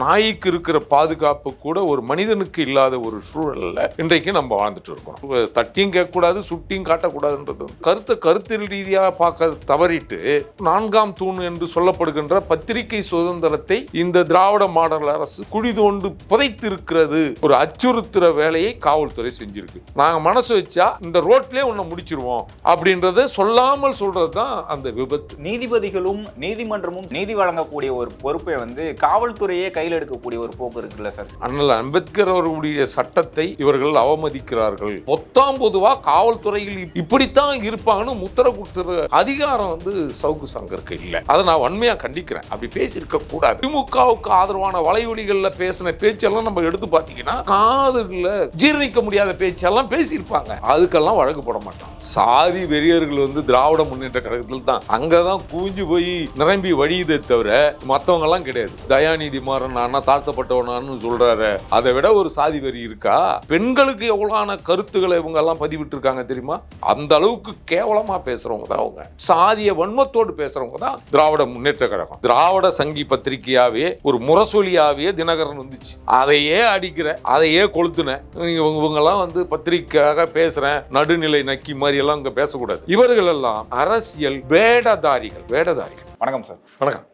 நாய்க்கு இருக்கிற பாதுகாப்பு கூட ஒரு மனிதனுக்கு இல்லாத ஒரு சூழல்ல இன்றைக்கு நம்ம வாழ்ந்துட்டு இருக்கோம். தட்டியும் கேட்கக்கூடாது சுட்டியும் காட்டக்கூடாதுன்றது கருத்தை கருத்தியல் ரீதியாக பார்க்க தவறிட்டு நான்காம் தூண் என்று சொல்லப்படுகின்ற பத்திரிகை சுதந்திரத்தை இந்த திராவிட மாடல் அரசு குழி தோண்டு புதைத்து இருக்கிறது ஒரு அச்சுறுத்துற வேலையை காவல்துறை செஞ்சிருக்கு. நாங்க மனசு வச்சா இந்த ரோட்லயே உன்னை முடிச்சிருவோம் அப்படின்றத சொல்லாமல் சொல்றது தான் அந்த விபத்து. நீதிபதிகளும் நீதிமன்றமும் நீதி வழங்கக்கூடிய ஒரு பொறுப்பை வந்து காவல்துறையே கையில் எடுக்கக்கூடிய ஒரு போக்கு இருக்குல்ல சார்? அண்ணல் அம்பேத்கர் அவர்களுடைய சட்டத்தை இவர்கள் அவமதிக்கிறார்கள். மொத்தம் பொதுவா காவல்துறையில் இப்படித்தான் இருப்பாங்கன்னு முத்திர கொடுத்துற அதிகாரம் வந்து சவுக்கு சங்கருக்கு இல்லை. அதை நான் வன்மையா கண்டிக்கிறேன். அப்படி பேசியிருக்க கூடாது. திமுகவுக்கு ஆதரவான வலைவழிகளில் பேசின பேச்செல்லாம் நம்ம எடுத்து பார்த்தீங்கன்னா காதுல ஜீரணிக்க முடியாத பேச்செல்லாம் பேசியிருப்பாங்க. அதுக்கெல்லாம் வழக்கு போட மாட்டோம் சாதி வெறியர்கள் வந்து திராவிட முன்னேற்ற கழகத்தில் தான். அங்கதான் கூஞ்சு போய் நிரம்பி வழியுதே தவிர மத்தவங்க எல்லாம் கிடையாது. தயாநிதி மாறன் அண்ணா தாழ்த்தப்பட்டவனான்னு சொல்றாரு. அதை விட ஒரு சாதி வெறி இருக்கா? பெண்களுக்கு எவ்வளவான கருத்துக்களை இவங்க எல்லாம் பதிவிட்டு இருக்காங்க தெரியுமா? அந்த அளவுக்கு கேவலமா பேசுறவங்க தான் அவங்க. சாதிய வன்மத்தோடு பேசுறவங்க தான் திராவிட முன்னேற்ற கழகம். திராவிட சங்கி பத்திரிகையாவே ஒரு முரசொலியாவே தினகரன் வந்துச்சு. அதையே அடிக்கிற அதையே கொளுத்துன. இவங்க இவங்கெல்லாம் வந்து பத்திரிக்கையாக பேசுறேன் நடுநிலை நக்கி மாதிரி எல்லாம் இங்க பேசக்கூடாது. இவர்கள் எல்லாம் அரசியல் வேடதாரிகள் வேடதாரிகள். வணக்கம் சார். வணக்கம்.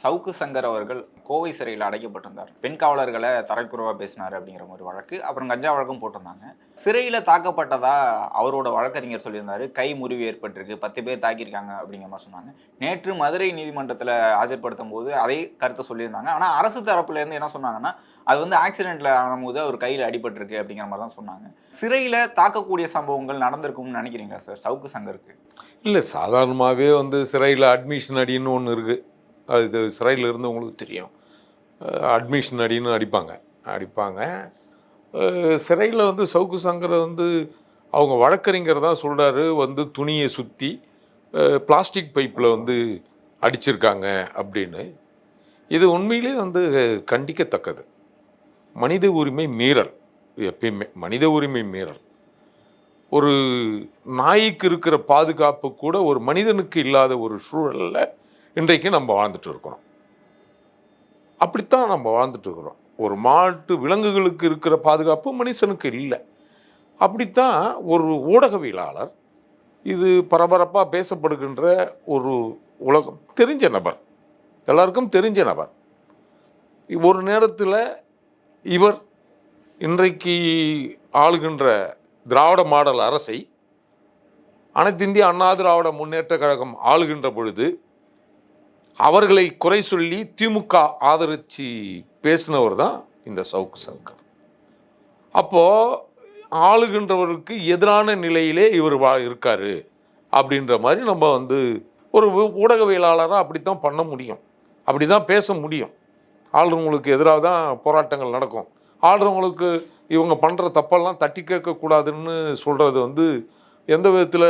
சவுக்கு சங்கர் அவர்கள் கோவை சிறையில் அடைக்கப்பட்டிருந்தார். பெண் காவலர்களை தரைக்குறவா பேசினார் அப்படிங்கிற ஒரு வழக்கு. அப்புறம் கஞ்சா வழக்கம் போட்டிருந்தாங்க. சிறையில் தாக்கப்பட்டதா அவரோட வழக்கறிஞர் சொல்லியிருந்தார். கை முறிவு ஏற்பட்டிருக்கு. பத்து பேர் தாக்கியிருக்காங்க அப்படிங்கிற மாதிரி சொன்னாங்க. நேற்று மதுரை நீதிமன்றத்தில் ஆஜர்படுத்தும் போது அதே கருத்தை சொல்லியிருந்தாங்க. ஆனால் அரசு தரப்புலேருந்து என்ன சொன்னாங்கன்னா அது வந்து ஆக்சிடென்ட்டில் ஆனும்போது அவர் கையில் அடிபட்டிருக்கு அப்படிங்கிற மாதிரி தான் சொன்னாங்க. சிறையில் தாக்கக்கூடிய சம்பவங்கள் நடந்திருக்கும்னு நினைக்கிறீங்களா சார்? சவுக்கு சங்கருக்கு. இல்லை சாதாரணமாகவே வந்து சிறையில் அட்மிஷன் அடின்னு ஒன்று இருக்குது அது இது சிறையில் இருந்தவங்களுக்கு தெரியும். அட்மிஷன் அடின்னு அடிப்பாங்க. அடிப்பாங்க. சிறையில் வந்து சவுக்கு சங்கரை வந்து அவங்க வழக்கறிஞர் தான் சொல்கிறாரு வந்து துணியை சுற்றி பிளாஸ்டிக் பைப்பில் வந்து அடிச்சிருக்காங்க அப்படின்னு. இது உண்மையிலே வந்து கண்டிக்கத்தக்கது. மனித உரிமை மீறல். எப்பயுமே மனித உரிமை மீறல். ஒரு நாய்க்கு இருக்கிற பாதுகாப்பு கூட ஒரு மனிதனுக்கு இல்லாத ஒரு சூழலில் இன்றைக்கு நம்ம வாழ்ந்துட்டு இருக்கிறோம் அப்படித்தான் நம்ம வாழ்ந்துட்டு இருக்கிறோம். ஒரு மாட்டு விலங்குகளுக்கு இருக்கிற பாதுகாப்பு மனுஷனுக்கு இல்லை. அப்படித்தான் ஒரு ஊடகவியலாளர் இது பரபரப்பாக பேசப்படுகின்ற ஒரு உலகம். தெரிஞ்ச நபர். எல்லாருக்கும் தெரிஞ்ச நபர். ஒரு நேரத்தில் இவர் இன்றைக்கு ஆளுகின்ற திராவிட மாடல் அரசை அனைத்திந்திய அண்ணா திராவிட முன்னேற்ற கழகம் ஆளுகின்ற பொழுது அவர்களை குறை சொல்லி திமுக ஆதரித்து பேசினவர் தான் இந்த சவுக்கு சங்கர். அப்போது ஆளுகின்றவருக்கு எதிரான நிலையிலே இவர் வா இருக்கார் அப்படின்ற மாதிரி நம்ம வந்து ஒரு ஊடகவியலாளராக ஊடகவியலாளராக அப்படித்தான் பண்ண முடியும். அப்படி தான் பேச முடியும். ஆளுறவங்களுக்கு எதிராக தான் போராட்டங்கள் நடக்கும். ஆளுறவங்களுக்கு இவங்க பண்ணுற தப்பெல்லாம் தட்டி கேட்கக்கூடாதுன்னு சொல்கிறது வந்து எந்த விதத்தில்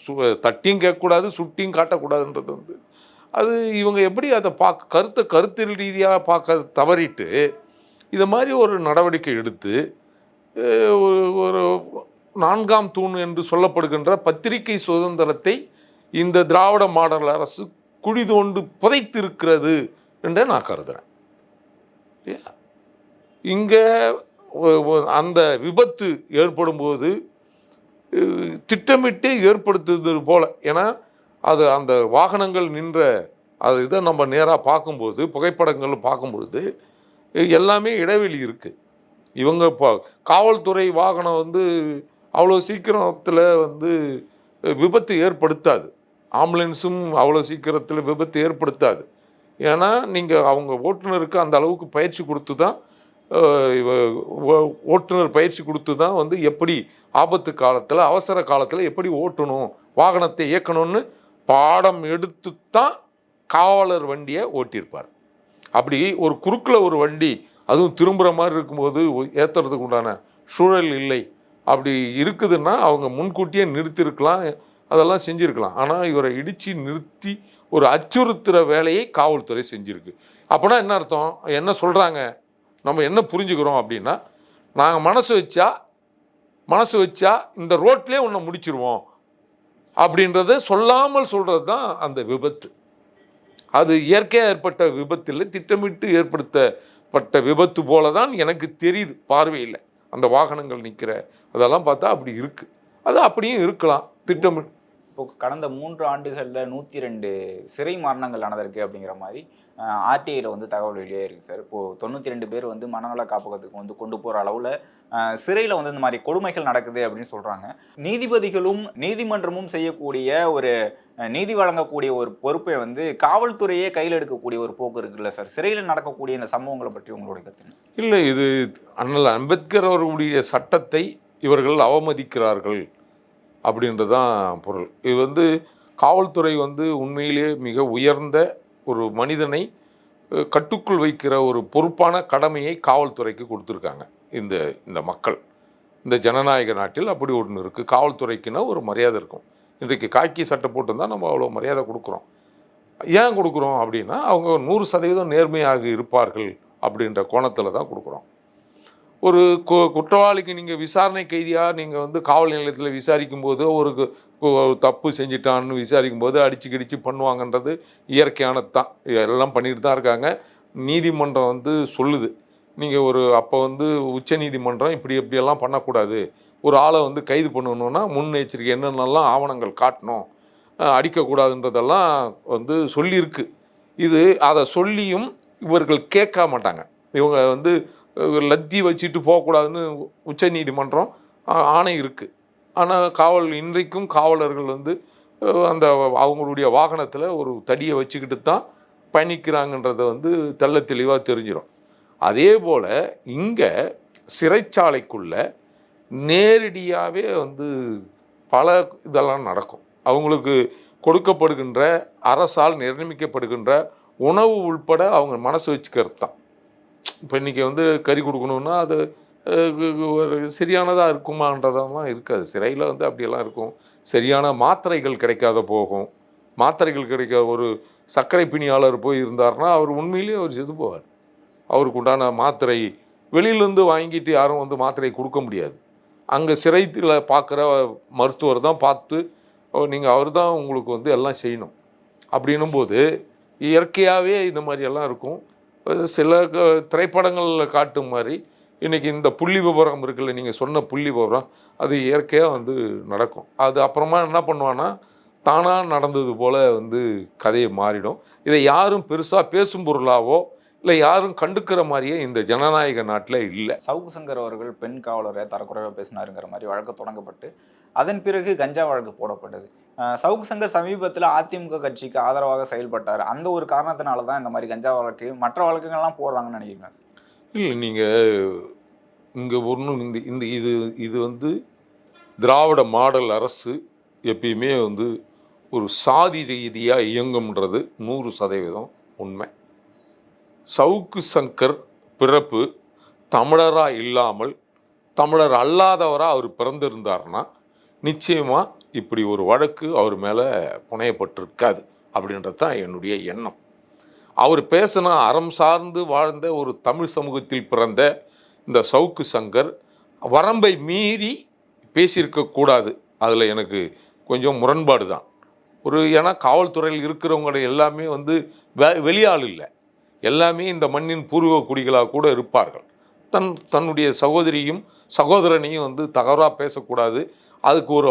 சு தட்டியும் கேட்கக்கூடாது சுட்டியும் காட்டக்கூடாதுன்றது வந்து அது இவங்க எப்படி அதை பார்க்க கருத்தை கருத்தியல் ரீதியாக பார்க்க தவறிட்டு இதை மாதிரி ஒரு நடவடிக்கை எடுத்து ஒரு நான்காம் தூண் என்று சொல்லப்படுகின்ற பத்திரிகை சுதந்திரத்தை இந்த திராவிட மாடல் அரசு குழி தோண்டு புதைத்து இருக்கிறது என்றே நான் கருதுகிறேன் இங்கே அந்த விபத்து ஏற்படும்போது திட்டமிட்டே ஏற்படுத்துவது போல. ஏன்னா அது அந்த வாகனங்கள் நின்ற அது இதை நம்ம நேராக பார்க்கும்போது புகைப்படங்கள் பார்க்கும்பொழுது எல்லாமே இடைவெளி இருக்குது இவங்க இப்போ காவல்துறை வாகனம் வந்து அவ்வளோ சீக்கிரத்தில் வந்து விபத்து ஏற்படுத்தாது. ஆம்புலன்ஸும் அவ்வளோ சீக்கிரத்தில் விபத்து ஏற்படுத்தாது. ஏன்னா நீங்கள் அவங்க ஓட்டுநருக்கு அந்த அளவுக்கு பயிற்சி கொடுத்து தான் ஓட்டுநர் பயிற்சி கொடுத்து தான் வந்து எப்படி ஆபத்து காலத்தில் அவசர காலத்தில் எப்படி ஓட்டணும் வாகனத்தை இயக்கணும்னு பாடம் எடுத்து தான் காவலர் வண்டியை ஓட்டியிருப்பார். அப்படி ஒரு குறுக்கில் ஒரு வண்டி அதுவும் திரும்புகிற மாதிரி இருக்கும்போது ஏற்றுறதுக்கு உண்டான சூழல் இல்லை. அப்படி இருக்குதுன்னா அவங்க முன்கூட்டியே நிறுத்தியிருக்கலாம் அதெல்லாம் செஞ்சுருக்கலாம். ஆனால் இவரை இடித்து நிறுத்தி ஒரு அச்சுறுத்துகிற வேலையை காவல்துறை செஞ்சுருக்கு. அப்போனா என்ன அர்த்தம்? என்ன சொல்கிறாங்க நம்ம என்ன புரிஞ்சுக்கிறோம் அப்படின்னா நாங்கள் மனசு வச்சா மனசு வச்சா இந்த ரோட்லேயே உன்னை முடிச்சிருவோம். அப்படின்றத சொல்லாமல் சொல்கிறது தான் அந்த விபத்து. அது இயற்கையாக ஏற்பட்ட விபத்தில் திட்டமிட்டு ஏற்படுத்தப்பட்ட விபத்து போல தான் எனக்கு தெரியுது. பார்வையில் அந்த வாகனங்கள் நிற்கிற அதெல்லாம் பார்த்தா அப்படி இருக்குது அது அப்படியும் இருக்கலாம். திட்டமிட்டு இப்போ கடந்த மூன்று ஆண்டுகளில் நூற்றி ரெண்டு சிறை மரணங்கள் நடந்திருக்கு அப்படிங்கிற மாதிரி ஆர்டிஐயில் வந்து தகவல் வெளியே இருக்குது சார். இப்போது தொண்ணூற்றி ரெண்டு பேர் வந்து மனநல காப்பகத்துக்கு வந்து கொண்டு போகிற அளவில் சிறையில் வந்து இந்த மாதிரி கொடுமைகள் நடக்குது அப்படின்னு சொல்கிறாங்க நீதிபதிகளும் நீதிமன்றமும் செய்யக்கூடிய ஒரு நீதி வழங்கக்கூடிய ஒரு பொறுப்பை வந்து காவல்துறையே கையில் எடுக்கக்கூடிய ஒரு போக்கு இருக்குல்ல சார்? சிறையில் நடக்கக்கூடிய இந்த சம்பவங்களை பற்றி உங்களுடைய கருத்து இல்லை இது அண்ணல் அம்பேத்கர் அவர்களுடைய சட்டத்தை இவர்கள் அவமதிக்கிறார்கள். அப்படின்றதான் பொருள். இது வந்து காவல்துறை வந்து உண்மையிலேயே மிக உயர்ந்த ஒரு மனிதனை கட்டுக்குள் வைக்கிற ஒரு பொறுப்பான கடமையை காவல்துறைக்கு கொடுத்துருக்காங்க. இந்த இந்த மக்கள். இந்த ஜனநாயக நாட்டில் அப்படி ஒன்று இருக்குது காவல்துறைக்குன்னா ஒரு மரியாதை இருக்கும். இன்றைக்கு காக்கி சட்டை போட்டிருந்தா நம்ம அவ்வளோ மரியாதை கொடுக்குறோம். ஏன் கொடுக்குறோம் அப்படின்னா அவங்க நூறு சதவீதம் நேர்மையாக இருப்பார்கள் அப்படின்ற கோணத்தில் தான் கொடுக்குறோம். ஒரு கு- குற்றவாளிக்கு நீங்கள் விசாரணை கைதியாக நீங்கள் வந்து காவல் நிலையத்தில் விசாரிக்கும் போது ஒரு தப்பு செஞ்சிட்டான்னு விசாரிக்கும் போது அடிச்சு கிடிச்சு பண்ணுவாங்கன்றது இயற்கையானது தான் எல்லாம் பண்ணிட்டு தான் இருக்காங்க. நீதிமன்றம் வந்து சொல்லுது. நீங்கள் ஒரு அப்போ வந்து உச்ச நீதிமன்றம் இப்படி இப்படியெல்லாம் பண்ணக்கூடாது. ஒரு ஆளை வந்து கைது பண்ணணுன்னா முன்னெச்சரிக்கை என்னென்னலாம் ஆவணங்கள் காட்டணும். அடிக்கக்கூடாதுன்றதெல்லாம் வந்து சொல்லியிருக்கு. இது அதை சொல்லியும் இவர்கள் கேட்க மாட்டாங்க. இவங்க வந்து லத்தி வச்சுட்டு போகக்கூடாதுன்னு உச்ச நீதிமன்றம் ஆணை இருக்குது ஆனால் காவல் இன்றைக்கும் காவலர்கள் வந்து அந்த அவங்களுடைய வாகனத்தில் ஒரு தடியை வச்சுக்கிட்டு தான் பயணிக்கிறாங்கன்றத வந்து தெள்ள தெளிவாக தெரிஞ்சிடும் அதே போல் இங்கே சிறைச்சாலைக்குள்ள நேரடியாகவே வந்து பல இதெல்லாம் நடக்கும். அவங்களுக்கு கொடுக்கப்படுகின்ற அரசால் நிர்ணயிக்கப்படுகின்ற உணவு உள்பட அவங்க மனசு வச்சுக்கிறது தான் இப்போ இன்றைக்கி வந்து கறி கொடுக்கணுன்னா அது ஒரு சரியானதாக இருக்குமான்றதெல்லாம் இருக்காது. சிறையில் வந்து அப்படியெல்லாம் இருக்கும். சரியான மாத்திரைகள் கிடைக்காத போகும். மாத்திரைகள் கிடைக்காத ஒரு சர்க்கரை பிணியாளர் போய் இருந்தாருன்னா அவர் உண்மையிலேயே அவர் செது போவார். அவருக்கு உண்டான மாத்திரை வெளியிலேருந்து வாங்கிட்டு யாரும் வந்து மாத்திரை கொடுக்க முடியாது. அங்கே சிறைத்தில் பார்க்குற மருத்துவர் தான் பார்த்து நீங்கள் அவர் தான் உங்களுக்கு வந்து எல்லாம் செய்யணும். அப்படின்னும் போது இயற்கையாகவே இந்த மாதிரி எல்லாம் இருக்கும். சில க- திரைப்படங்களில் காட்டும் மாதிரி. இன்றைக்கி இந்த புள்ளி விவரம் இருக்குல்ல நீங்கள் சொன்ன புள்ளி விவரம் அது இயற்கையாக வந்து நடக்கும். அது அப்புறமா என்ன பண்ணுவான்னா தானாக நடந்தது போல் வந்து கதையை மாறிடும். இதை யாரும் பெருசாக பேசும் பொருளாவோ இல்லை யாரும் கண்டுக்கிற மாதிரியே இந்த ஜனநாயக நாட்டில் இல்லை. சவுக்கு சங்கர் அவர்கள் பெண் காவலரை தரக்குறைவாக பேசினாருங்கிற மாதிரி வழக்கு தொடங்கப்பட்டு அதன் பிறகு கஞ்சா வழக்கு போடப்பட்டது. சவுக்கு சங்கர் சமீபத்தில் அதிமுக கட்சிக்கு ஆதரவாக செயல்பட்டார். அந்த ஒரு காரணத்தினால தான் இந்த மாதிரி கஞ்சா வழக்கு மற்ற வழக்குகள்லாம் போடுறாங்கன்னு நினைக்கிறேன் இல்லை நீங்கள் இங்கே ஒன்றும் இந்த இந்த இது இது வந்து திராவிட மாடல் அரசு எப்பயுமே வந்து ஒரு சாதி ரீதியாக இயங்கும்ன்றது நூறு சதவீதம் உண்மை. சவுக்கு சங்கர் பிறப்பு தமிழராக இல்லாமல் தமிழர் அல்லாதவராக அவர் பிறந்திருந்தார்னா நிச்சயமாக இப்படி ஒரு வழக்கு அவர் மேலே புனையப்பட்டிருக்காது அப்படின்றது தான் என்னுடைய எண்ணம். அவர் பேசின அறம் சார்ந்து வாழ்ந்த ஒரு தமிழ் சமூகத்தில் பிறந்த இந்த சவுக்கு சங்கர் வரம்பை மீறி பேசியிருக்கக்கூடாது அதில் எனக்கு கொஞ்சம் முரண்பாடு தான். ஒரு ஏன்னா காவல்துறையில் இருக்கிறவங்கள எல்லாமே வந்து வெ வெளியாள் இல்லை. எல்லாமே இந்த மண்ணின் பூர்வ குடிகளாக கூட இருப்பார்கள். தன் தன்னுடைய சகோதரியும் சகோதரனையும் வந்து தகவலாக பேசக்கூடாது. அதுக்கு ஒரு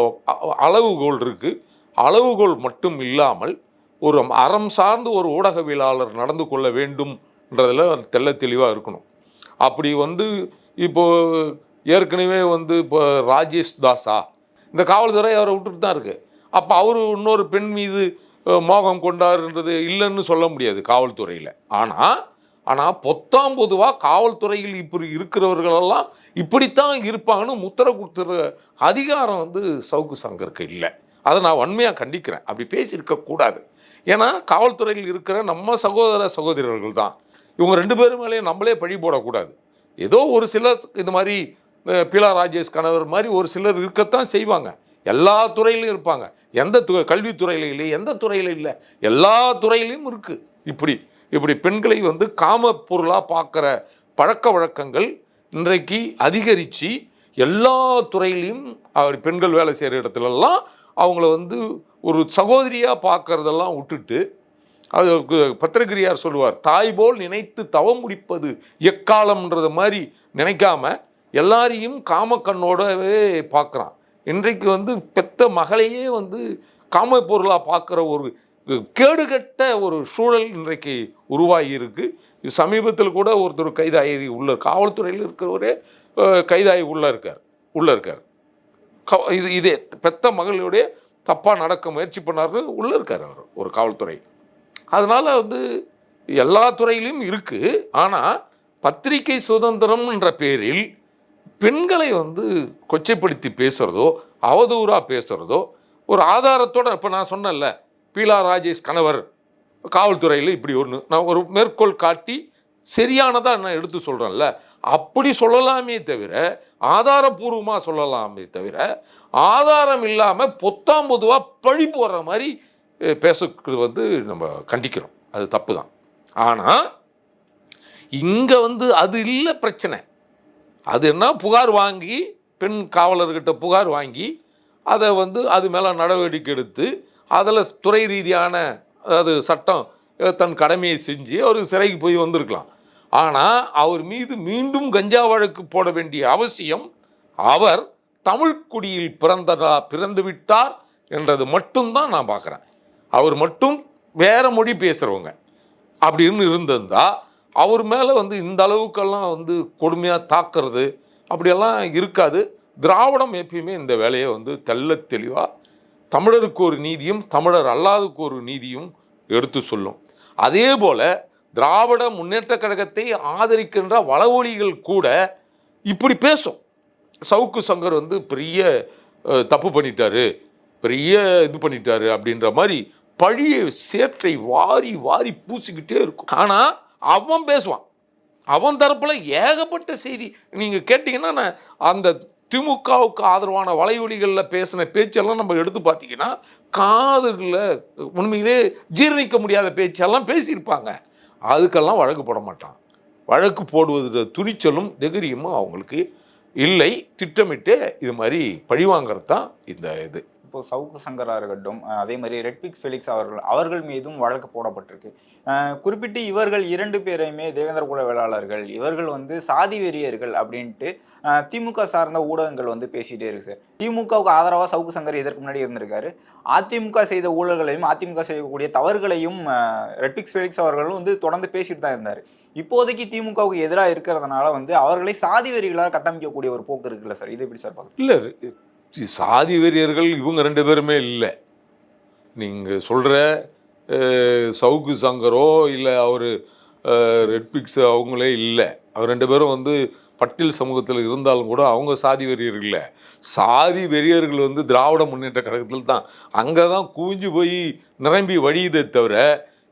அளவுகோல் இருக்குது அளவுகோல் மட்டும் இல்லாமல் ஒரு அறம் சார்ந்து ஒரு ஊடகவியலாளர் நடந்து கொள்ள வேண்டும்ன்றதில் தெள்ள தெளிவாக இருக்கணும். அப்படி வந்து இப்போ ஏற்கனவே வந்து இப்போ ராஜேஷ் தாஸா இந்த காவல்துறை அவரை விட்டுட்டு தான் இருக்குது அப்போ அவர் இன்னொரு பெண் மீது மோகம் கொண்டாருன்றது இல்லைன்னு சொல்ல முடியாது காவல்துறையில். ஆனால் ஆனால் பொத்தாம் பொதுவாக காவல்துறையில் இப்படி இருக்கிறவர்களெல்லாம் இப்படித்தான் இருப்பாங்கன்னு முத்திர கொடுத்துற அதிகாரம் வந்து சவுக்கு சங்கருக்கு இல்லை. அதை நான் வன்மையாக கண்டிக்கிறேன். அப்படி பேசியிருக்கக்கூடாது ஏன்னா காவல்துறையில் இருக்கிற நம்ம சகோதர சகோதரர்கள் தான். இவங்க ரெண்டு பேரும் மேலேயும் நம்மளே பழி போடக்கூடாது. ஏதோ ஒரு சிலர் இது மாதிரி பீலா ராஜேஷ் கணவர் மாதிரி ஒரு சிலர் இருக்கத்தான் செய்வாங்க. எல்லா துறையிலையும் இருப்பாங்க. எந்த து கல்வித்துறையில இல்லை எந்த துறையில இல்லை. எல்லா துறையிலையும் இருக்குது இப்படி இப்படி பெண்களை வந்து காம பொருளாக பார்க்குற பழக்க வழக்கங்கள் இன்றைக்கு அதிகரித்து எல்லா துறையிலையும் அவர் பெண்கள் வேலை செய்கிற இடத்துலலாம் அவங்கள வந்து ஒரு சகோதரியாக பார்க்குறதெல்லாம் விட்டுட்டு அது பத்திரகிரியார் சொல்லுவார் தாய் போல் நினைத்து தவம் முடிப்பது எக்காலம்ன்றது மாதிரி நினைக்காம எல்லாரையும் காம கண்ணோடவே பார்க்குறான். இன்றைக்கு வந்து பெத்த மகளையே வந்து காம பொருளாக பார்க்குற ஒரு கேடுகட்ட ஒரு சூழல் இன்றைக்கு உருவாகி இருக்குது சமீபத்தில் கூட ஒருத்தர் கைதாகி உள்ள காவல்துறையில் இருக்கிறவரே கைதாகி உள்ளே இருக்கார் உள்ளே இருக்கார். க- இது இதே பெத்த மகளுடைய தப்பாக நடக்க முயற்சி பண்ணாரு உள்ளே இருக்கார் அவர் ஒரு காவல்துறை. அதனால் வந்து எல்லா துறையிலையும் இருக்குது ஆனால் பத்திரிகை சுதந்திரம்ன்ற பேரில் பெண்களை வந்து கொச்சைப்படுத்தி பேசுகிறதோ அவதூறாக பேசுகிறதோ ஒரு ஆதாரத்தோட இப்போ நான் சொன்னேன்ல பீலா ராஜேஷ் கணவர் காவல்துறையில் இப்படி ஒன்று நான் ஒரு மேற்கோள் காட்டி சரியானதாக நான் எடுத்து சொல்கிறேன்ல அப்படி சொல்லலாமே தவிர ஆதாரபூர்வமாக சொல்லலாமே தவிர ஆதாரம் இல்லாமல் பொத்தாம் பொதுவாக பழி போடுற மாதிரி பேசுறது வந்து நம்ம கண்டிக்கிறோம். அது தப்பு தான் ஆனால் இங்கே வந்து அது இல்லை பிரச்சனை. அது என்ன? புகார் வாங்கி பெண் காவலர்கிட்ட புகார் வாங்கி அதை வந்து அது மேலே நடவடிக்கை எடுத்து அதில் துறை ரீதியான அதாவது சட்டம் தன் கடமையை செஞ்சு அவர் சிறைக்கு போய் வந்திருக்கலாம். ஆனால் அவர் மீது மீண்டும் கஞ்சா வழக்கு போட வேண்டிய அவசியம் அவர் தமிழ்க்குடியில் பிறந்ததா பிறந்து விட்டார் என்றது மட்டும்தான் நான் பார்க்குறேன். அவர் மட்டும் வேறு மொழி பேசுகிறவங்க அப்படின்னு இருந்திருந்தா அவர் மேலே வந்து இந்த அளவுக்கெல்லாம் வந்து கொடுமையாக தாக்குறது அப்படியெல்லாம் இருக்காது. திராவிடம் எப்பயுமே இந்த வேலையை வந்து தெள்ள தெளிவாக தமிழருக்கு ஒரு நீதியும் தமிழர் அல்லாதுக்கு ஒரு நீதியும் எடுத்து சொல்லும். அதே போல் திராவிட முன்னேற்ற கழகத்தை ஆதரிக்கின்ற வளவொலிகள் கூட இப்படி பேசும். சவுக்கு சங்கர் வந்து பெரிய தப்பு பண்ணிட்டாரு பெரிய இது பண்ணிட்டாரு அப்படின்ற மாதிரி பழிய சேற்றை வாரி வாரி பூசிக்கிட்டே இருக்கும். ஆனால் அவன் பேசுவான். அவன் தரப்பில் ஏகப்பட்ட செய்தி. நீங்கள் கேட்டிங்கன்னா நான் அந்த திமுகவுக்கு ஆதரவான வலையொலிகளில் பேசின பேச்செல்லாம் நம்ம எடுத்து பார்த்தீங்கன்னா காதுகளில் உண்மையிலே ஜீரணிக்க முடியாத பேச்செல்லாம் பேசியிருப்பாங்க. அதுக்கெல்லாம் வழக்கு போட மாட்டான். வழக்கு போடுவது துணிச்சலும் தைரியமும் அவங்களுக்கு இல்லை. திட்டமிட்டு இது மாதிரி பழிவாங்கிறது தான் இந்த இது. இப்போ சவுக்கு சங்கரா இருக்கட்டும் அதே மாதிரி ரெட்பிக்ஸ் ஃபெலிக்ஸ் அவர்கள் அவர்கள் மீதும் வழக்கு போடப்பட்டிருக்கு. குறிப்பிட்டு இவர்கள் இரண்டு பேரையுமே தேவேந்திர குல வேளாளர்கள் இவர்கள் வந்து சாதி வெறியர்கள் அப்படின்ட்டு திமுக சார்ந்த ஊடகங்கள் வந்து பேசிகிட்டே இருக்கு சார். திமுகவுக்கு ஆதரவாக சவுக்கு சங்கர் இதற்கு முன்னாடி இருந்திருக்காரு. அதிமுக செய்த ஊழல்களையும் அதிமுக செய்யக்கூடிய தவறுகளையும் ரெட்பிக்ஸ் ஃபெலிக்ஸ் அவர்களும் வந்து தொடர்ந்து பேசிட்டு தான் இருந்தார். இப்போதைக்கு திமுகவுக்கு எதிராக இருக்கிறதுனால வந்து அவர்களை சாதி வெறிகளாக கட்டமைக்கக்கூடிய ஒரு போக்கு இருக்குல்ல சார். இது எப்படி சார் பார்க்குறீங்க? இல்லை சாதி வெறியர்கள் இவங்க ரெண்டு பேருமே இல்லை. நீங்கள் சொல்கிற சவுக்கு சங்கரோ இல்லை அவர் ரெட்பிக்ஸ் அவங்களே இல்லை. அவர் ரெண்டு பேரும் வந்து பட்டியல் சமூகத்தில் இருந்தாலும் கூட அவங்க சாதி வெறியர்கள் இல்லை. சாதி வெறியர்கள் வந்து திராவிட முன்னேற்ற கழகத்தில் தான். அங்கே தான் கூஞ்சு போய் நிரம்பி வழியுதே தவிர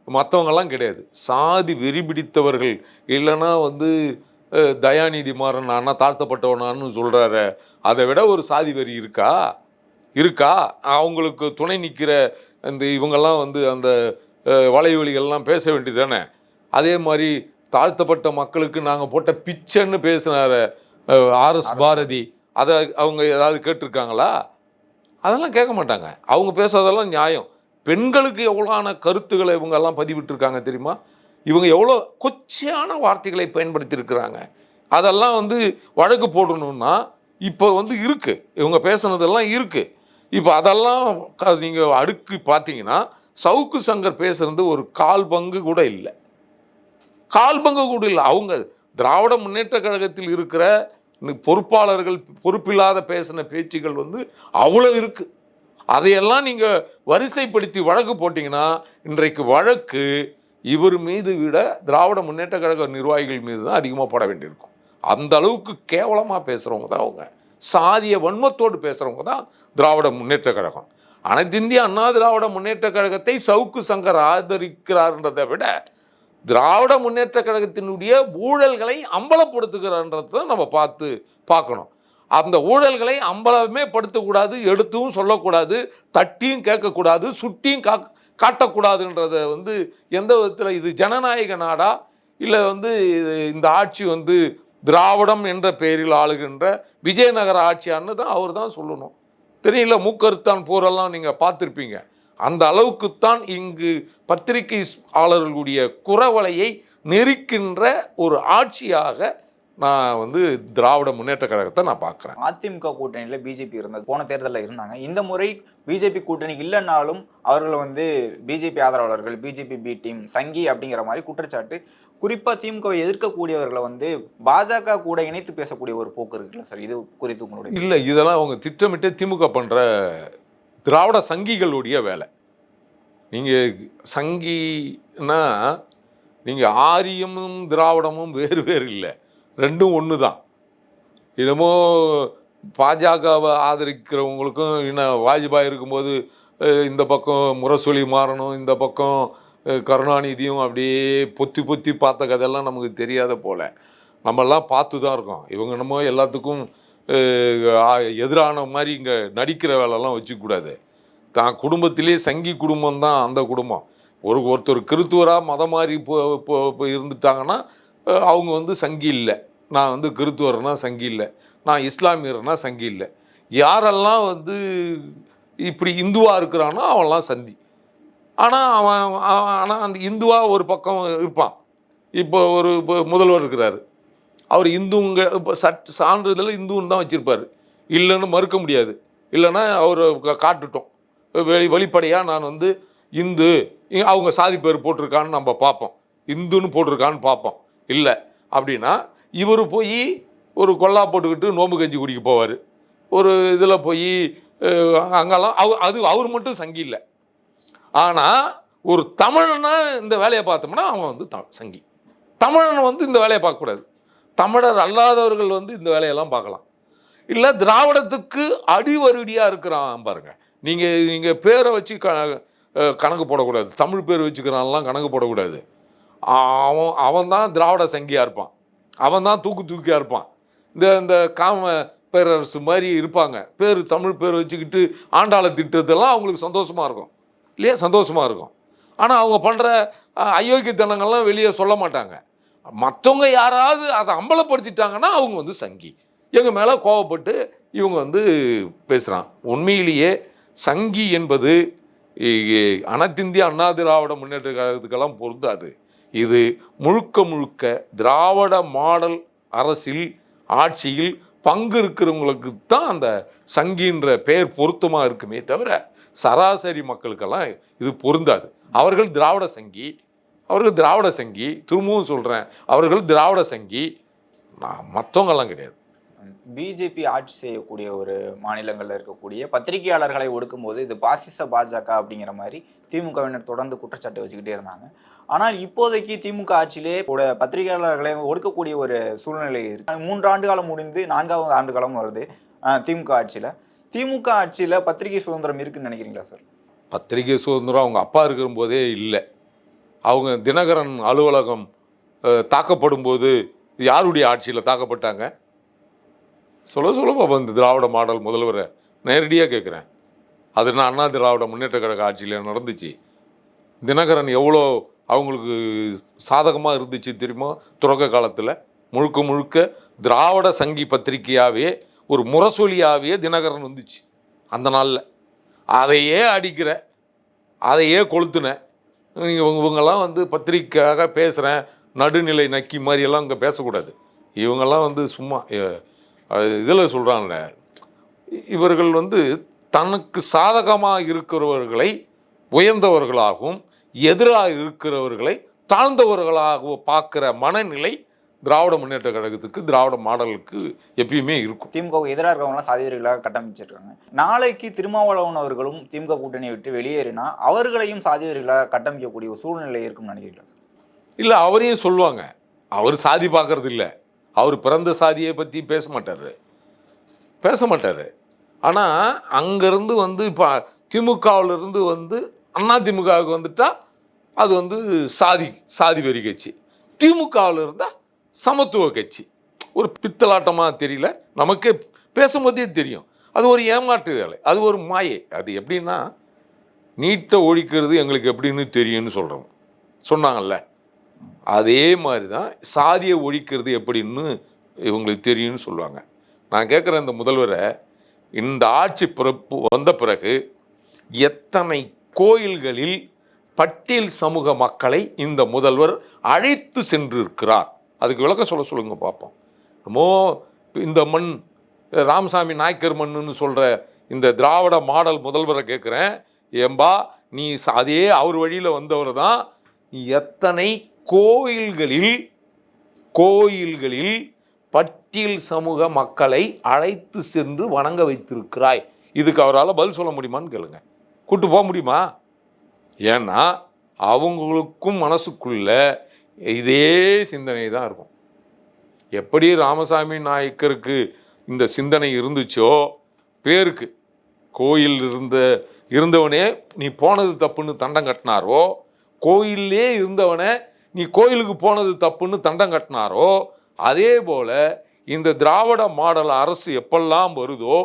மற்றவங்கெல்லாம் கிடையாது. சாதி வெறி பிடித்தவர்கள் இல்லைன்னா வந்து தயாநிதி மாறன் அண்ணா தாழ்த்தப்பட்டவனான்னு சொல்கிறாரு அதை விட ஒரு சாதி வெறி இருக்கா? இருக்கா? அவங்களுக்கு துணை நிற்கிற இந்த இவங்கெல்லாம் வந்து அந்த அஹ், வலைவலிகள்லாம் பேச வேண்டியது தானே அதே மாதிரி தாழ்த்தப்பட்ட மக்களுக்கு நாங்கள் போட்ட பிச்சைன்னு பேசினார ஆர்எஸ் பாரதி. அதை அவங்க ஏதாவது கேட்டிருக்காங்களா? அதெல்லாம் கேட்க மாட்டாங்க. அவங்க பேசுறதெல்லாம் நியாயம். பெண்களுக்கு எவ்வளோன கருத்துக்களை இவங்கெல்லாம் பதிவிட்டிருக்காங்க தெரியுமா? இவங்க எவ்வளோ கொச்சையான வார்த்தைகளை பயன்படுத்தியிருக்கிறாங்க. அதெல்லாம் வந்து வழக்கு போடணும்னா இப்போ வந்து இருக்குது இவங்க பேசுனதெல்லாம் இருக்குது இப்போ அதெல்லாம் நீங்கள் அடுக்கு பார்த்தீங்கன்னா சவுக்கு சங்கர் பேசுறது ஒரு கால் பங்கு கூட இல்லை. கால் பங்கு கூட இல்லை. அவங்க திராவிட முன்னேற்ற கழகத்தில் இருக்கிற பொறுப்பாளர்கள் பொறுப்பில்லாத பேசின பேச்சுகள் வந்து அவ்வளோ இருக்குது அதையெல்லாம் நீங்கள் வரிசைப்படுத்தி வழக்கு போட்டிங்கன்னா இன்றைக்கு வழக்கு இவர் மீது விட திராவிட முன்னேற்ற கழக நிர்வாகிகள் மீது தான் அதிகமாக போட வேண்டியிருக்கும். அந்த அளவுக்கு கேவலமாக பேசுகிறவங்க தான் அவங்க. சாதிய வன்மத்தோடு பேசுகிறவங்க தான் திராவிட முன்னேற்ற கழகம். அனைத்து இந்திய அண்ணா திராவிட முன்னேற்ற கழகத்தை சவுக்கு சங்கர் ஆதரிக்கிறார்ன்றதை விட திராவிட முன்னேற்ற கழகத்தினுடைய ஊழல்களை அம்பலப்படுத்துகிறான்றதை தான் நம்ம பார்த்து பார்க்கணும். அந்த ஊழல்களை அம்பலமே படுத்தக்கூடாது எடுத்தும் சொல்லக்கூடாது தட்டியும் கேட்கக்கூடாது சுட்டியும் கா காட்டக்கூடாதுன்றத வந்து எந்த விதத்தில் இது ஜனநாயக நாடா? இல்லை வந்து இந்த ஆட்சி வந்து திராவிடம் என்ற பெயரில் ஆளுகின்ற விஜயநகர ஆட்சியான்னு தான் அவர் தான் சொல்லணும். தெரியல மூக்கருத்தான் போரெல்லாம் நீங்கள் பார்த்துருப்பீங்க. அந்த அளவுக்குத்தான் இங்கு பத்திரிகையாளர்களுடைய குறவலையை நெரிக்கின்ற ஒரு ஆட்சியாக நான் வந்து திராவிட முன்னேற்ற கழகத்தை நான் பார்க்குறேன். அதிமுக கூட்டணியில பிஜேபி இருந்தது. போன தேர்தலில் இருந்தாங்க. இந்த முறை பிஜேபி கூட்டணி இல்லைனாலும் அவர்கள் வந்து பிஜேபி ஆதரவாளர்கள் பிஜேபி பி டீம் சங்கி அப்படிங்கிற மாதிரி குற்றச்சாட்டு. குறிப்பா திமுகவை எதிர்க்கக்கூடியவர்களை வந்து பாஜக கூட இணைத்து பேசக்கூடிய ஒரு போக்கு இருக்குல்ல சார்? இது குறித்து உங்களுடைய இல்லை இதெல்லாம் அவங்க திட்டமிட்டு திமுக பண்ணுற திராவிட சங்கிகளுடைய வேலை. நீங்கள் சங்கின்னா நீங்கள் ஆரியமும் திராவிடமும் வேறு வேறு இல்லை. ரெண்டும் ஒன்று தான் என்னமோ பாஜகவை ஆதரிக்கிறவங்களுக்கும் இன்னும் வாஜ்பாய் இருக்கும்போது இந்த பக்கம் முரசொலி மாறணும் இந்த பக்கம் கருணாநிதியும் அப்படியே பொத்தி பொத்தி பார்த்த கதையெல்லாம் நமக்கு தெரியாத போல. நம்மெல்லாம் பார்த்து தான் இருக்கோம். இவங்க என்னமோ எல்லாத்துக்கும் எதிரான மாதிரி இங்கே நடிக்கிற வேலைலாம் வச்சுக்கூடாது. தான் குடும்பத்திலே சங்கி குடும்பம் தான் அந்த குடும்பம். ஒரு ஒருத்தர் கிறித்துவராக மதம் மாறி போ இருந்துட்டாங்கன்னா அவங்க வந்து சங்கி இல்லை. நான் வந்து கிறித்துவர்னா சங்கி இல்லை. நான் இஸ்லாமியர்னா சங்கி இல்லை. யாரெல்லாம் வந்து இப்படி இந்துவாக இருக்கிறானோ அவன்லாம் சந்தி. ஆனால் அவன் ஆனால் அந்த இந்துவாக ஒரு பக்கம் இருப்பான். இப்போ ஒரு இப்போ முதல்வர் இருக்கிறாரு. அவர் இந்துங்க இப்போ சட் சான்றிதழ் இந்துன்னு தான் வச்சுருப்பார். இல்லைன்னு மறுக்க முடியாது. இல்லைன்னா அவர் காட்டுட்டோம். வெளி வெளிப்படையாக நான் வந்து இந்து அவங்க சாதி பேர் போட்டிருக்கான்னு நம்ம பார்ப்போம். இந்துன்னு போட்டிருக்கான்னு பார்ப்போம். இல்லை. அப்படின்னா இவர் போய் ஒரு கொல்லா போட்டுக்கிட்டு நோம்பு கஞ்சி குடிக்க போவார். ஒரு இதில் போய் அங்கெல்லாம் அவ அது அவர் மட்டும் சங்கி இல்லை. ஆனால் ஒரு தமிழனா இந்த வேலையை பார்த்தோம்னா அவன் வந்து த சங்கி. தமிழன் வந்து இந்த வேலையை பார்க்கக்கூடாது தமிழர் அல்லாதவர்கள் வந்து இந்த வேலையெல்லாம் பார்க்கலாம். இல்லை திராவிடத்துக்கு அடிவருடியாக இருக்கிறான் பாருங்கள் நீங்கள் நீங்கள் பேரை வச்சு க கணக்கு போடக்கூடாது. தமிழ் பேர் வச்சுக்கிறான்லாம் கணக்கு போடக்கூடாது. அவன் அவன் தான் திராவிட சங்கியாக இருப்பான். அவன் தான் தூக்கு தூக்கியாக இருப்பான். இந்த இந்த காம பேரரசு மாதிரி இருப்பாங்க. பேர் தமிழ் பேர் வச்சுக்கிட்டு ஆண்டாளை திட்டுறதெல்லாம் அவங்களுக்கு சந்தோஷமாக இருக்கும். இல்லையா? சந்தோஷமாக இருக்கும். ஆனால் அவங்க பண்ணுற அயோக்கியத்தனங்கள்லாம் வெளியே சொல்ல மாட்டாங்க. மற்றவங்க யாராவது அதை அம்பலப்படுத்திட்டாங்கன்னா அவங்க வந்து சங்கி. எங்கள் மேலே கோவப்பட்டு இவங்க வந்து பேசுகிறான் உண்மையிலேயே சங்கி என்பது அனைத்திந்திய அண்ணா திராவிட முன்னேற்ற கழகத்துக்கெல்லாம் பொருந்தாது. இது முழுக்க முழுக்க திராவிட மாடல் அரசில் ஆட்சியில் பங்கு இருக்கிறவங்களுக்கு தான் அந்த சங்கின்ற பெயர் பொருத்தமாக இருக்குமே தவிர சராசரி மக்களுக்கெல்லாம் இது பொருந்தாது. அவர்கள் திராவிட சங்கி அவர்கள் திராவிட சங்கி திரும்பவும் சொல்கிறேன் அவர்கள் திராவிட சங்கி நான் மற்றவங்கெல்லாம் கிடையாது. பிஜேபி ஆட்சி செய்யக்கூடிய ஒரு மாநிலங்களில் இருக்கக்கூடிய பத்திரிகையாளர்களை ஒடுக்கும்போது இது பாசிச பாஜக அப்படிங்கிற மாதிரி திமுகவினர் தொடர்ந்து குற்றச்சாட்டு வச்சுக்கிட்டே இருந்தாங்க. ஆனால் இப்போதைக்கு திமுக ஆட்சியிலே கூட பத்திரிகையாளர்களை ஒடுக்கக்கூடிய ஒரு சூழ்நிலை இருக்கு. மூன்று ஆண்டு காலம் முடிந்து நான்காவது ஆண்டு காலம் வருது திமுக ஆட்சியில். திமுக ஆட்சியில் பத்திரிகை சுதந்திரம் இருக்குன்னு நினைக்கிறீங்களா சார்? பத்திரிகை சுதந்திரம் அவங்க அப்பா இருக்கும்போதே இல்லை. அவங்க தினகரன் அலுவலகம் தாக்கப்படும் போது யாருடைய ஆட்சியில் தாக்கப்பட்டாங்க? சொல்ல சொல்ல பாப்போம் இந்த திராவிட மாடல் முதல்வரை நேரடியாக கேட்குறேன் அது நான் அண்ணா திராவிட முன்னேற்ற கழக ஆட்சியில் நடந்துச்சு. தினகரன் எவ்வளோ அவங்களுக்கு சாதகமாக இருந்துச்சு தெரியுமா? துறக்க காலத்தில் முழுக்க முழுக்க திராவிட சங்கி பத்திரிகையாகவே ஒரு முரசொலியாகவே தினகரன் வந்துச்சு அந்த நாளில். அதையே அடிக்கிற அதையே கொளுத்துன. நீங்கள் இவங்க இவங்கெல்லாம் வந்து பத்திரிக்கையாக பேசுகிறேன் நடுநிலை நக்கி மாதிரியெல்லாம் இங்கே பேசக்கூடாது. இவங்கெல்லாம் வந்து சும்மா இதில் சொல்கிறாங்கல்ல இவர்கள் வந்து தனக்கு சாதகமாக இருக்கிறவர்களை உயர்ந்தவர்களாகவும் எதிராக இருக்கிறவர்களை தாழ்ந்தவர்களாகவும் பார்க்குற மனநிலை திராவிட முன்னேற்ற கழகத்துக்கு திராவிட மாடலுக்கு எப்பயுமே இருக்கும். திமுகவுக்கு எதிராக இருக்கவங்களாம் சாதிவரிகளாக கட்டமைச்சிருக்காங்க. நாளைக்கு திருமாவளவன் அவர்களும் திமுக கூட்டணியை விட்டு வெளியேறினா அவர்களையும் சாதிவரிகளாக கட்டமைக்கக்கூடிய ஒரு சூழ்நிலை இருக்கும்னு நினைக்கிறீங்களா சார்? இல்லை அவரையும் சொல்லுவாங்க. அவர் சாதி பார்க்கறது இல்லை அவர் பிறந்த சாதியை பற்றி பேச மாட்டார். பேச மாட்டார். ஆனால் அங்கேருந்து வந்து இப்போ திமுகவிலிருந்து வந்து அண்ணா திமுகவுக்கு வந்துட்டால் அது வந்து சாதி சாதி வெறி கட்சி. திமுகவில் இருந்தால் சமத்துவ கட்சி. ஒரு பித்தலாட்டமாக தெரியல. நமக்கே பேசும்போதே தெரியும். அது ஒரு ஏமாற்று வேலை. அது ஒரு மாயை. அது எப்படின்னா நீட்டை ஒழிக்கிறது எங்களுக்கு எப்படின்னு தெரியும்னு சொல்கிறோம் சொன்னாங்கல்ல. அதே மாதிரி தான் சாதியை ஒழிக்கிறது எப்படின்னு இவங்களுக்கு தெரியும்னு சொல்லுவாங்க. நான் கேட்குற இந்த முதல்வரை இந்த ஆட்சி பிறப்பு வந்த பிறகு எத்தனை கோயில்களில் பட்டியல் சமூக மக்களை இந்த முதல்வர் அழைத்து சென்றிருக்கிறார்? அதுக்கு விளக்கம் சொல்ல சொல்லுங்க பார்ப்போம். என்னமோ இந்த மண் ராமசாமி நாயக்கர் மண்ணுன்னு சொல்கிற இந்த திராவிட மாடல் முதல்வரை கேட்குறேன். ஏம்பா நீ அதே அவர் வழியில் வந்தவர் தான் எத்தனை கோயில்களில் கோயில்களில் பட்டியல் சமூக மக்களை அழைத்து சென்று வணங்க வைத்திருக்கிறாய். இதுக்கு அவரால் பதில் சொல்ல முடியுமான்னு கேளுங்க. கூட்டு போக முடியுமா? ஏன்னா அவங்களுக்கும் மனசுக்குள்ள இதே சிந்தனை தான் இருக்கும். எப்படி ராமசாமி நாயக்கருக்கு இந்த சிந்தனை இருந்துச்சோ பேருக்கு. கோயில் இருந்த இருந்தவனே நீ போனது தப்புன்னு தண்டம் கட்டினாரோ கோயிலே இருந்தவனே நீ கோயிலுக்கு போனது தப்புன்னு தண்டம் கட்டினாரோ அதே போல இந்த திராவிட மாடல் அரசு எப்பெல்லாம் வருதோ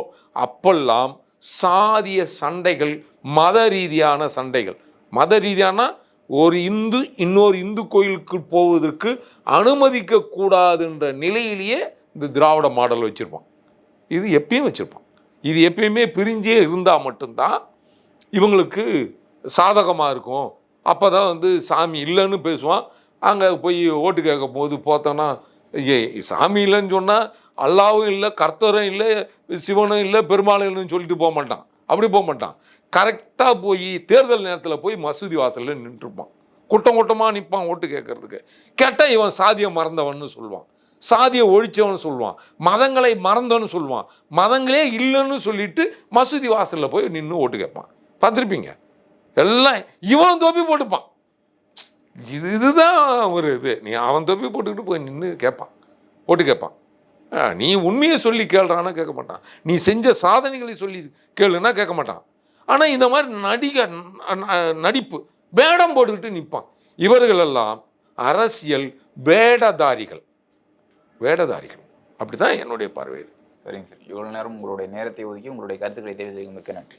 அப்பெல்லாம் சாதிய சண்டைகள் மத ரீதியான சண்டைகள். மத ரீதியான ஒரு இந்து இன்னொரு இந்து கோயிலுக்கு போவதற்கு அனுமதிக்க கூடாதுன்ற நிலையிலேயே இந்த திராவிட மாடல் வச்சுருப்பான். இது எப்பயும் வச்சுருப்பான். இது எப்பயுமே பிரிஞ்சே இருந்தால் மட்டும்தான் இவங்களுக்கு சாதகமாக இருக்கும். அப்போ தான் வந்து சாமி இல்லைன்னு பேசுவான். அங்கே போய் ஓட்டு கேட்க போது பார்த்தோன்னா ஏ சாமி இல்லைன்னு சொன்னால் அல்லாவும் இல்லை கர்த்தரும் இல்லை சிவனும் இல்லை பெருமாளும் இல்லைன்னு சொல்லிட்டு போக மாட்டான். அப்படி போக மாட்டான். கரெக்டாக போய் தேர்தல் நேரத்தில் போய் மசூதி வாசலில் நின்றுருப்பான் கூட்டம் கூட்டமாக நிற்பான் ஓட்டு கேட்கறதுக்கு. கேட்டால் இவன் சாதியை மறந்தவன்னு சொல்லுவான். சாதியை ஒழிச்சவன்னு சொல்லுவான். மதங்களை மறந்தவன்னு சொல்லுவான். மதங்களே இல்லைன்னு சொல்லிட்டு மசூதி வாசலில் போய் நின்று ஓட்டு கேட்பான். பார்த்துருப்பீங்க? எல்லாம் இவன் தோப்பி போட்டுப்பான். இது இதுதான் ஒரு இது. நீ அவன் தொப்பி போட்டுக்கிட்டு போய் நின்று கேட்பான். போட்டு கேட்பான். ஆ, நீ உண்மையை சொல்லி கேள்றான்னா கேட்க மாட்டான். நீ செஞ்ச சாதனைகளை சொல்லி கேளுன்னா கேட்க மாட்டான். ஆனால் இந்த மாதிரி நடிக நடிப்பு வேடம் போட்டுக்கிட்டு நிற்பான் இவர்களெல்லாம் அரசியல் வேடதாரிகள். வேடதாரிகள். அப்படி தான் என்னுடைய பார்வையில் சரிங்க சார். இவ்வளோ நேரம் உங்களுடைய நேரத்தை ஒதுக்கி உங்களுடைய கருத்துக்களை தெரிவித்ததுக்கு மிக்க நன்றி.